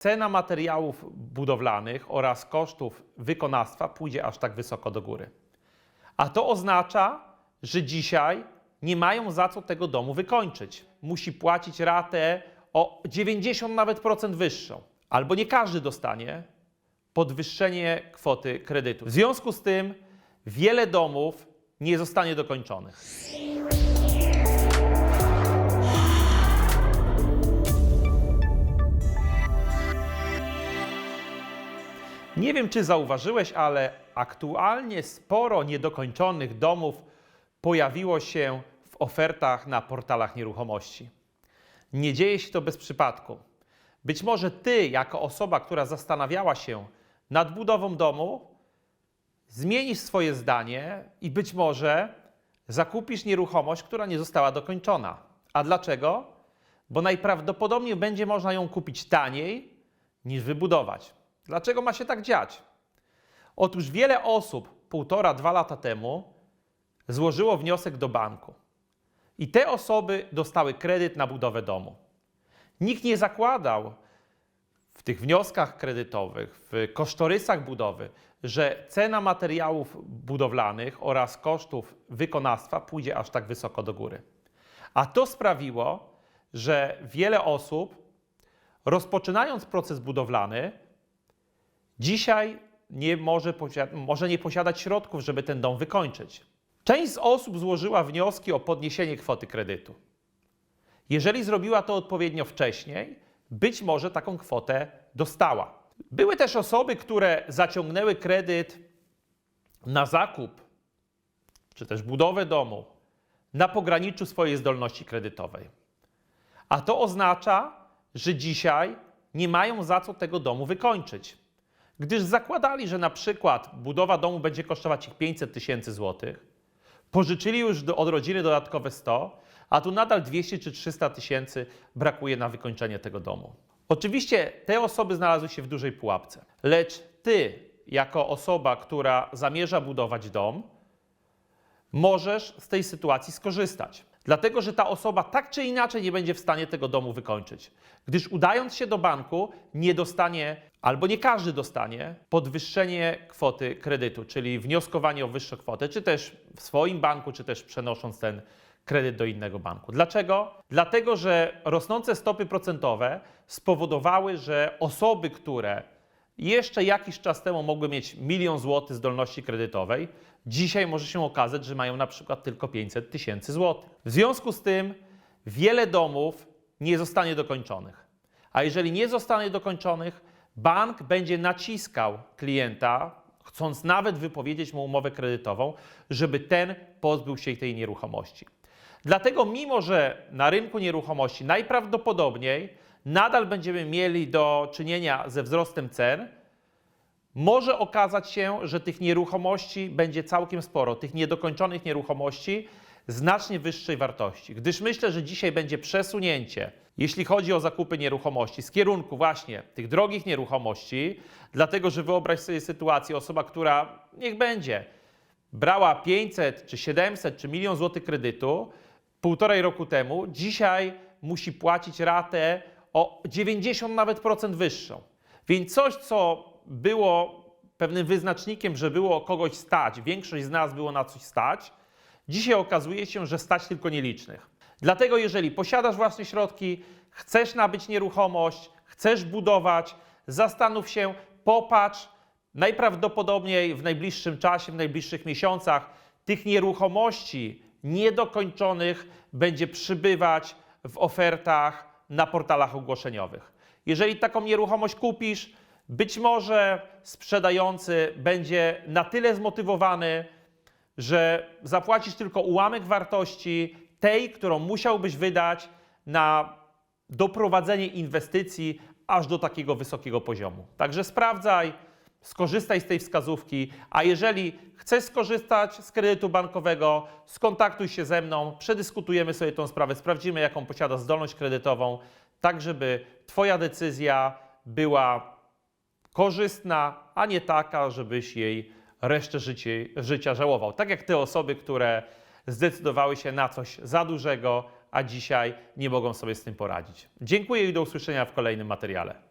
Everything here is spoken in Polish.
cena materiałów budowlanych oraz kosztów wykonawstwa pójdzie aż tak wysoko do góry. A to oznacza, że dzisiaj nie mają za co tego domu wykończyć. Musi płacić ratę o 90 nawet procent wyższą. Albo nie każdy dostanie podwyższenie kwoty kredytu. W związku z tym wiele domów nie zostanie dokończonych. Nie wiem, czy zauważyłeś, ale aktualnie sporo niedokończonych domów pojawiło się w ofertach na portalach nieruchomości. Nie dzieje się to bez przypadku. Być może ty, jako osoba, która zastanawiała się nad budową domu, zmienisz swoje zdanie i być może zakupisz nieruchomość, która nie została dokończona. A dlaczego? Bo najprawdopodobniej będzie można ją kupić taniej niż wybudować. Dlaczego ma się tak dziać? Otóż wiele osób półtora, dwa lata temu złożyło wniosek do banku. I te osoby dostały kredyt na budowę domu. Nikt nie zakładał w tych wnioskach kredytowych, w kosztorysach budowy, że cena materiałów budowlanych oraz kosztów wykonawstwa pójdzie aż tak wysoko do góry. A to sprawiło, że wiele osób, rozpoczynając proces budowlany, dzisiaj nie może, może nie posiadać środków, żeby ten dom wykończyć. Część z osób złożyła wnioski o podniesienie kwoty kredytu. Jeżeli zrobiła to odpowiednio wcześniej, być może taką kwotę dostała. Były też osoby, które zaciągnęły kredyt na zakup czy też budowę domu na pograniczu swojej zdolności kredytowej. A to oznacza, że dzisiaj nie mają za co tego domu wykończyć. Gdyż zakładali, że na przykład budowa domu będzie kosztować ich 500 tysięcy złotych, pożyczyli już od rodziny dodatkowe 100, a tu nadal 200 czy 300 tysięcy brakuje na wykończenie tego domu. Oczywiście te osoby znalazły się w dużej pułapce, lecz ty, jako osoba, która zamierza budować dom, możesz z tej sytuacji skorzystać. Dlatego, że ta osoba tak czy inaczej nie będzie w stanie tego domu wykończyć. Gdyż udając się do banku, nie dostanie, albo nie każdy dostanie, podwyższenie kwoty kredytu, czyli wnioskowanie o wyższą kwotę, czy też w swoim banku, czy też przenosząc ten kredyt do innego banku. Dlaczego? Dlatego, że rosnące stopy procentowe spowodowały, że osoby, które jeszcze jakiś czas temu mogły mieć milion złotych zdolności kredytowej, dzisiaj może się okazać, że mają na przykład tylko 500 tysięcy złotych. W związku z tym wiele domów nie zostanie dokończonych. A jeżeli nie zostanie dokończonych, bank będzie naciskał klienta, chcąc nawet wypowiedzieć mu umowę kredytową, żeby ten pozbył się tej nieruchomości. Dlatego, mimo że na rynku nieruchomości najprawdopodobniej nadal będziemy mieli do czynienia ze wzrostem cen, może okazać się, że tych nieruchomości będzie całkiem sporo, tych niedokończonych nieruchomości znacznie wyższej wartości. Gdyż myślę, że dzisiaj będzie przesunięcie, jeśli chodzi o zakupy nieruchomości, z kierunku właśnie tych drogich nieruchomości, dlatego że wyobraź sobie sytuację, osoba, która niech będzie, brała 500 czy 700 czy milion złotych kredytu półtorej roku temu, dzisiaj musi płacić ratę o 90 nawet procent wyższą. Więc coś, co było pewnym wyznacznikiem, że było kogoś stać, większość z nas było na coś stać, dzisiaj okazuje się, że stać tylko nielicznych. Dlatego jeżeli posiadasz własne środki, chcesz nabyć nieruchomość, chcesz budować, zastanów się, popatrz, najprawdopodobniej w najbliższym czasie, w najbliższych miesiącach tych nieruchomości niedokończonych będzie przybywać w ofertach na portalach ogłoszeniowych. Jeżeli taką nieruchomość kupisz, być może sprzedający będzie na tyle zmotywowany, że zapłacisz tylko ułamek wartości tej, którą musiałbyś wydać na doprowadzenie inwestycji aż do takiego wysokiego poziomu. Także sprawdzaj, skorzystaj z tej wskazówki, a jeżeli chcesz skorzystać z kredytu bankowego, skontaktuj się ze mną, przedyskutujemy sobie tą sprawę, sprawdzimy, jaką posiada zdolność kredytową, tak żeby Twoja decyzja była korzystna, a nie taka, żebyś jej resztę życie, życia żałował. Tak jak te osoby, które zdecydowały się na coś za dużego, a dzisiaj nie mogą sobie z tym poradzić. Dziękuję i do usłyszenia w kolejnym materiale.